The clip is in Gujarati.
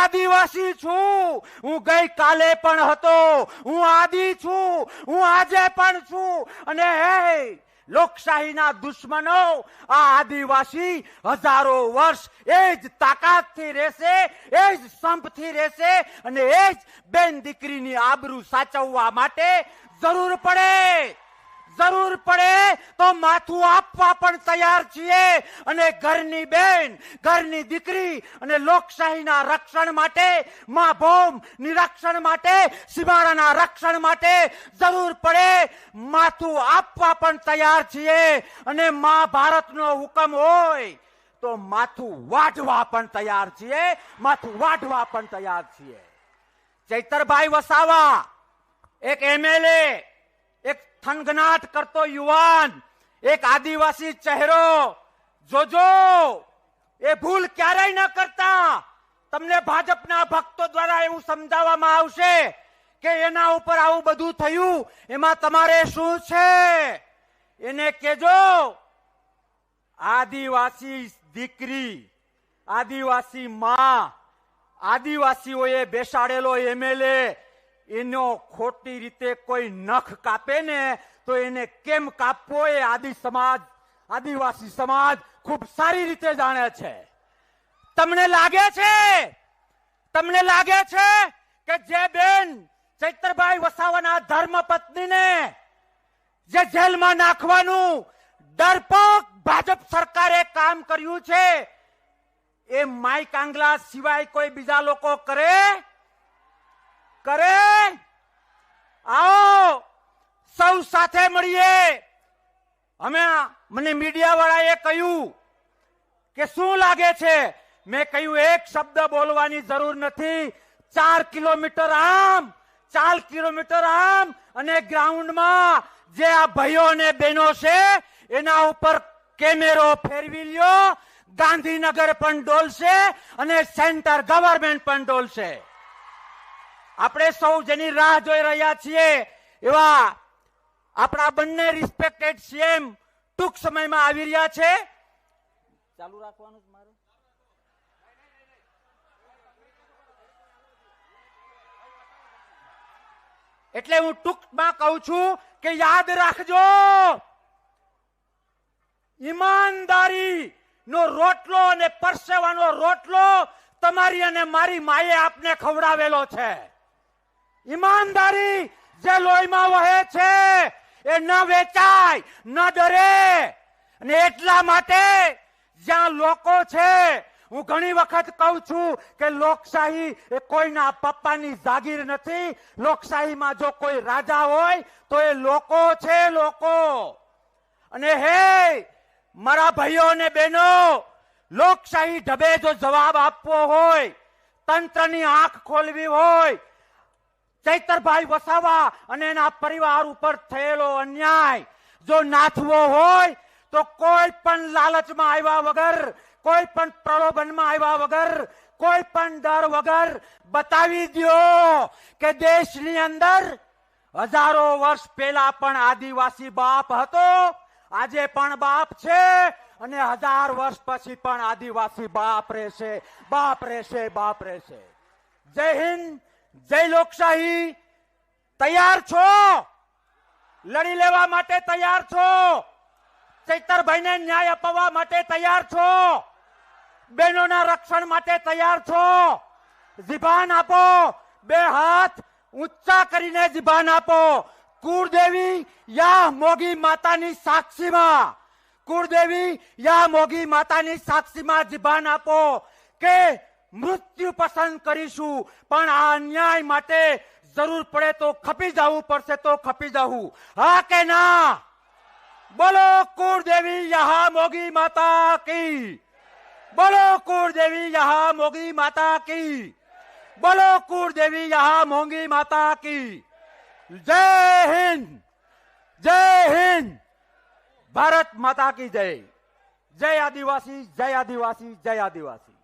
આદિવાસી છું. હું ગઈ કાલે પણ હતો. હું આદિ છું. હું આજે પણ છું. અને હે લોકશાહીના દુશ્મનો, આ આદિવાસી હજારો વર્ષ એ જ તાકાતથી રહેશે, એ જ સંપથી રહેશે અને એ જ બેન દીકરીની આબરૂ સાચવવા માટે જરૂર પડે. જરૂર પડે તો માથું આપવા પણ તૈયાર છીએ. અને ઘરની બેન, ઘરની દીકરી અને લોકશાહીના રક્ષણ માટે, મા ભૌમ નિરક્ષણ માટે, સીમાડાના રક્ષણ માટે જરૂર પડે. માથું આપવા પણ તૈયાર છીએ. અને મહાભારતનો હુકમ હોય તો માથું વાઢવા પણ તૈયાર છીએ. માથું વાઢવા પણ તૈયાર છીએ. ચૈતરભાઈ વસાવા, એક એમએલએ એક થનગનાટ કરતો યુવાન, એક આદિવાસી ચહેરો. જોજો, એ ભૂલ ક્યારેય ન કરતા. તમને ભાજપના ભક્તો દ્વારા એવું સમજાવવામાં આવશે કે એના ઉપર આવું બધું થયું, એમાં તમારે શું છે? એને કેજો આદિવાસી દીકરી, આદિવાસી માં, આદિવાસીઓએ બેસાડેલો એમએલએ એનો ખોટી રીતે કોઈ નખ કાપે ને, તો એને કેમ કાપવો એ આદિ સમાજ, આદિવાસી સમાજ ખૂબ સારી રીતે જાણે છે. તમને લાગે છે? તમને લાગે છે કે જે બેન ચૈત્રભાઈ વસાવાના ધર્મ પત્નીને જે જેલમાં નાખવાનું ડરપોક ભાજપ સરકારે કામ કર્યું છે, એ માઈક આંગલા સિવાય કોઈ બીજા લોકો કરે? કરે? આવો, સૌ સાથે મળીએ. અમે મને મીડિયા વાળાએ કહ્યું કે શું લાગે છે? મેં કહ્યું, એક શબ્દ બોલવાની જરૂર નથી. ચાર કિલોમીટર આમ, ચાર કિલોમીટર આમ, અને ગ્રાઉન્ડમાં જે આ ભાઈઓ અને બહેનો છે, એના ઉપર કેમેરો ફેરવી લ્યો. ગાંધીનગર પણ ડોલશે અને સેન્ટર ગવર્મેન્ટ પણ ડોલશે. આપણે સૌ જેની રાહ જોઈ રહ્યા છીએ એવા આપણા બંને રિસ્પેક્ટેડ સીએમ ટૂંક સમયમાં આવી રહ્યા છે. ચાલુ રાખવાનું એટલે હું ટૂંકમાં કહું છું કે યાદ રાખજો. ઈમાનદારી નો રોટલો અને પરસેવાનો રોટલો તમારી અને મારી માએ આપને ખવડાવેલો છે. ઈમાનદારી જે લોહીમાં વહે છે, એ ન વેચાય, ન ડરે અને એટલા માટે જ્યાં લોકો છે, હું ઘણી વખત કહું છું કે લોકશાહી એ કોઈના પપ્પાની જાગીર નથી. લોકશાહીમાં જો કોઈ રાજા હોય, તો એ લોકો છે લોકો. અને હે, મારા ભાઈઓ અને બહેનો, લોકશાહી ઢબે જો જવાબ આપવો હોય, તંત્રની આંખ ખોલવી હોય ચૈતરભાઈ વસાવા અને એના પરિવાર ઉપર થયેલો અન્યાય. જો નાથવો હોય, તો કોઈ પણ લાલચમાં આવ્યા વગર, કોઈ પણ પ્રલોભનમાં આવ્યા વગર, કોઈ પણ ડર વગર બતાવી દ્યો કે દેશની અંદર હજારો વર્ષ પહેલા પણ આદિવાસી બાપ હતો, આજે પણ બાપ છે અને હજાર વર્ષ પછી પણ આદિવાસી બાપ રહેશે બાપ રહેશે બાપ રહેશે. જય હિન્દ જય લોકશાહી. તૈયાર છો? લડી લેવા માટે તૈયાર છો? ચૈતરભાઈને ન્યાય અપાવવા માટે તૈયાર છો? બહેનોના રક્ષણ માટે તૈયાર છો? જીભાન આપો. બે હાથ ઊંચા કરીને જીભાન આપો. કુળદેવી યા મોગી માતાની સાક્ષીમાં? કુળદેવી યા મોગી માતાની સાક્ષીમાં જીભાન આપો. કે મૃત્યુ પસંદ કરીશું પણ આ અન્યાય માટે જરૂર પડે તો ખપી જવું પડશે તો ખપી જવું હા કે ના બોલો કુળદેવી યહા મોગી માતા કી બોલો કુળદેવી યહા મોગી માતા કી બોલો કુળદેવી યહા મોંગી માતા કી જય હિન્દ જય હિન્દ ભારત માતા કી જય જય આદિવાસી જય આદિવાસી જય આદિવાસી